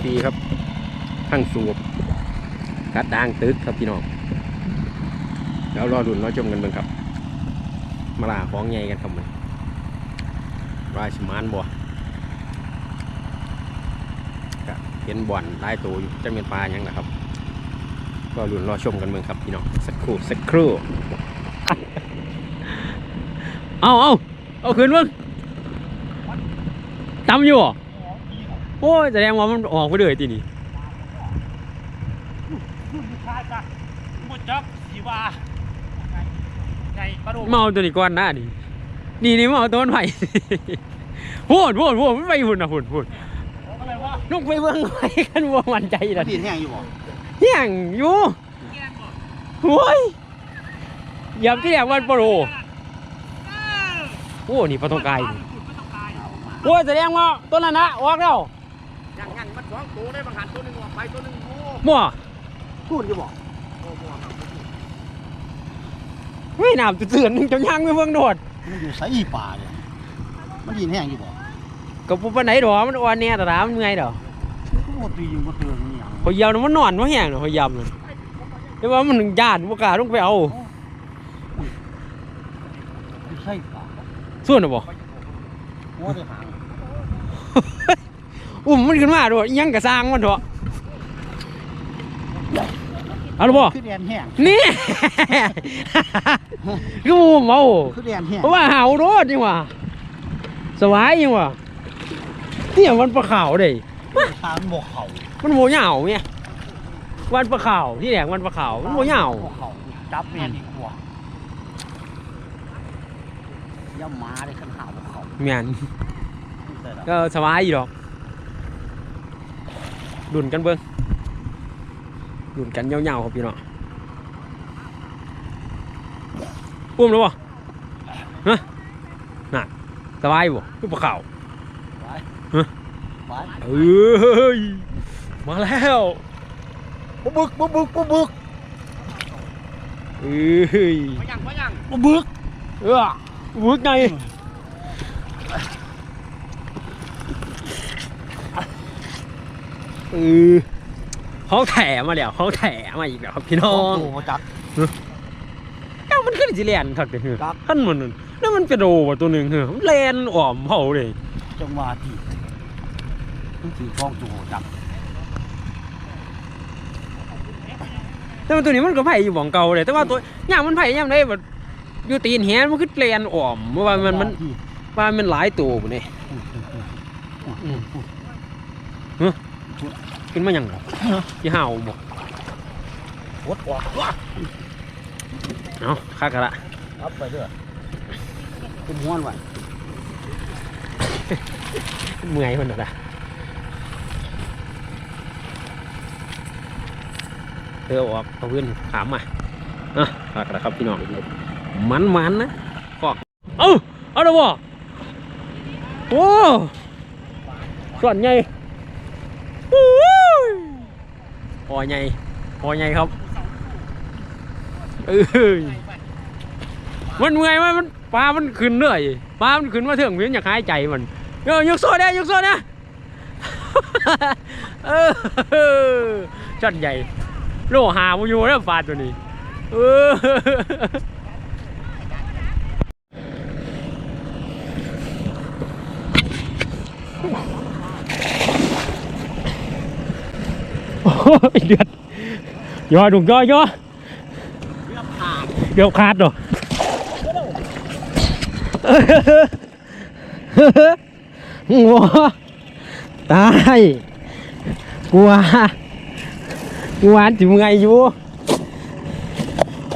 ฟรีครับ ทั้งสูบกัดดางตึกครับพี่น้องแล้วรอดุนรอชมกันเบิ่งครับ มาลาของใหญ่กันครับมันราชมานบ่ก็เห็นบ่อนได้ตัวอยู่จะเป็นปลาหยังนะครับ ก็รุนรอชมกันเบิ่งครับพี่น้องสักครู่สักครู่ เอาเอาเอาขึ้นเบิ่งตำอยู่เหรอ โอ้ยแสดงว่ามันออกไปเลยทีนี้คาจ้ะหมดจับสีวาไงปลาโดเมาตัวนี้ก่อนหน้านี่นี่นี่เมาตัวมันไผ่พูดพูดพูดมันไปพูดนนะพูดพูดอะไรวะลูกไปเบิ่งไปกันว่ามันใจมัดันนดีแห้งอยู่บ่เฮียงอยู่โอ้ยย่าที่แรกวันโปรเออโอ้ นี่ปลาทองไม่ต้องกายโอ้ยแสดงว่าต้นนั้นนะออกแล้ว ยังงั้นมันสองตัวได้บางหันตัวหนึงออกไปตัวหนึงโอ้มั่วพูดอยู่บ่เฮ้ยน้ำเตือนๆจะย่างไม่เบิ่งโดดมันอยู่ไสอีป่าเนี่ยมันดีดแห้งอยู่บ่กับปุ๊บปานไหนดอกมันอ่อนแน่แต่ถามมันเมื่อยดอกมันก็บ่ตีอยู่บ่เตือนนี่หยังพอยาวน่ะมันนอนมันแห้งน่ะพอยาวน่ะแต่ว่ามันย่านบ่กล้าลงไปเอาไม่ใช่ป่าส่วนน่ะบ่ หัวได้หาง อุ้มมันขึ้นมาโดดอิหยังก็สร้างมันเถอะเอาล่ะบ่คือแดนแห้งนี่ คือหมูเมาคือแดนแห้งเพราะว่าหาวโรดนี่หว่าสวายยังวะเนี่ยมันปลาขาวเด้ทางบ่เข้ามันโมเหยาวเนี่ยวันปลาขาวที่แหลกวันปลาขาวมันโมเหยาวบ่เข้าจับแม่นดีกว่าอย่ามาได้คันหาบ่เข้าแม่นไม่ใช่ดอกก็สบายอยู่ดอก ดุนกันเบิ้งดุนกันยาวๆครับพี่น้องปุ้มแล้วบ่ฮะน่ะสบายบ่คือปลาขาวไปฮะไปเอ้ยมาแล้วบ่บึกบ่บึกบ่บึกเอ้ยมายังมายังบ่บึกเออวึกไง เออเขาแถมาแล้วเขาแถมาอีกแล้วครับพี่น้องโอ้บ่จักเอ้ามันขึ้นสิแลนครับเด้อครับท่านมันนั่นนั่นมันเป็นโดว่ะตัวหนึ่งเหรอมันแลนอ่อมเผาเลยจังหวะที่มันถือทองตัวจักแต่ว่าตัวนี้มันก็ไผ่อยู่บ่องเก่าเลยแต่ว่าตัวย่างมันไผ่ย่างได้แบบอยู่ตีนแหนมันขึ้นแลนอ่อมเพราะว่ามันมันว่ามันหลายตัวปุ่นนี่อืมเฮ้ย ขึ้นมาหยังหรอที่ห่าวบ่วดออกว้าเอาคักกะละรับไปเด้อเป็นม้วนไว้เมื่อยคนน่ะนะเธอออกเอาเพื่อนถามมาอะคักกะละครับพี่น้องมันมันๆนะกอกเอ้าเอาละบ่โอ้ส่วนใหญ่โอ้ย พอใหญ่พอใหญ่ครับเออมันเมื่อยมันมันปลา มันขึ้นเหนื่อยปลา มันขึ้นมาถึงเพียนอยากหายใจมันเออยกโซ่ได้ยกโซ่นะเออจัดใหญ่ โลหามันอยู่แล้วปลาตัวนี้เออ ยเดือดย่อดุงย่อย่อเดี๋ยวขาดเหรอหัวตายกลัวกลัวจิมไงอยู่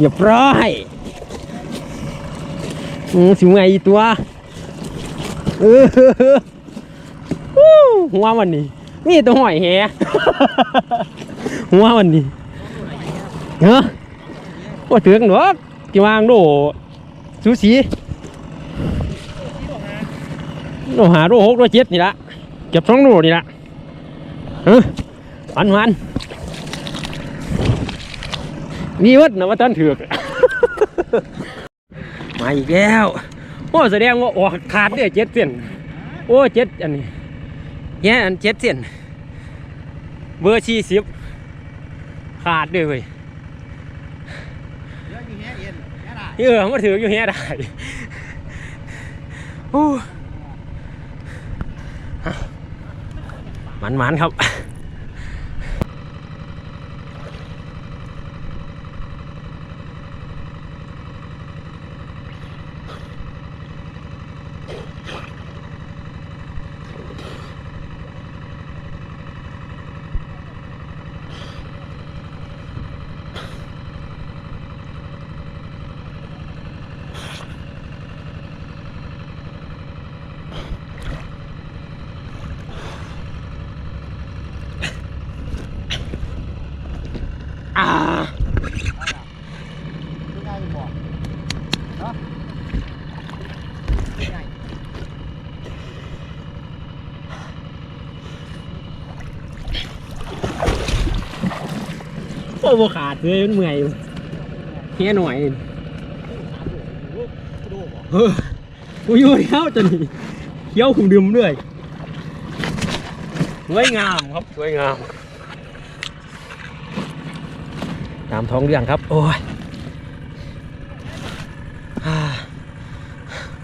อย่าปร้อยอืมสิมไงตัวเออหัวมันนี่นี่ตัวหอยแห หัวมันนี่เนาะว่าเถืองหรอกกี่วางโดสูสีโลหาโลหกโลเจ็ดนี่ละเก็บสองโลนี่ละเออวันวันนี่วัดนะว่าท่านถือกมาอีกแล้วโอ้แสดงว่าออกขาดเนี่ยเจ็ดเส้นโอ้เจ็ดอันนี้แย่อันเจ็ดเส้นเบอร์สี่สิบ ขาดด้วยเว้ยเดี๋ยวอยู่แห่เอ็นแห่ได้เออมาถืออยู่เฮียได้โอ้มันมันๆครับ อ่า ไม่ได้บอกเนาะไม่ได้ โอ้โหขาดเลยมันเมื่อยเฮียหน่อยดูบ่เออกูอยู่แล้วจนนี่เคี้ยวคุมดื่มด้วยสวยงามครับสวยงาม ตามท้องเรื่องครับ โอ้ย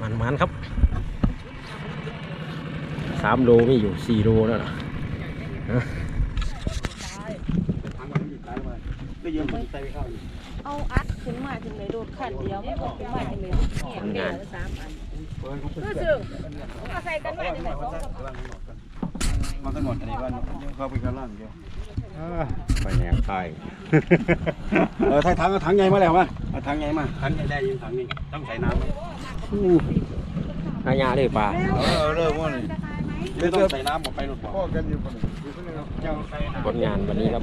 มันมันครับสามโลไม่อยู่สี่โลแล้วนะ ทางมันหยิบได้มา ก็ยืมใส่ข้าอยู่เอาอัดขึ้นมาถึงเลยโดดขันเดียวไมันก็ขึ้นมาถึงเลยแข็งเดียวสามอันเปิดขาเปิดรู้เสร็สึจกเอาใส่กันไว้ในสองกระเป๋ามันก็หมดอันนี้ว่าเข้าไปกันล่างเดียวไปแนวไทยเออไทยถังเอาถังใหญ่มาแล้วมาเอาถังใหญ่มาถังใหญ่ได้ยิงถังนี่ต้องใส่น้ำไหมหายาเลยป่าเออเริ่มว่านี่ไม่ต้องใส่น้ำออกไปหรอกพ่อกันอยู่คนเจ้าใส่น้ผลงานวันนี้ครับ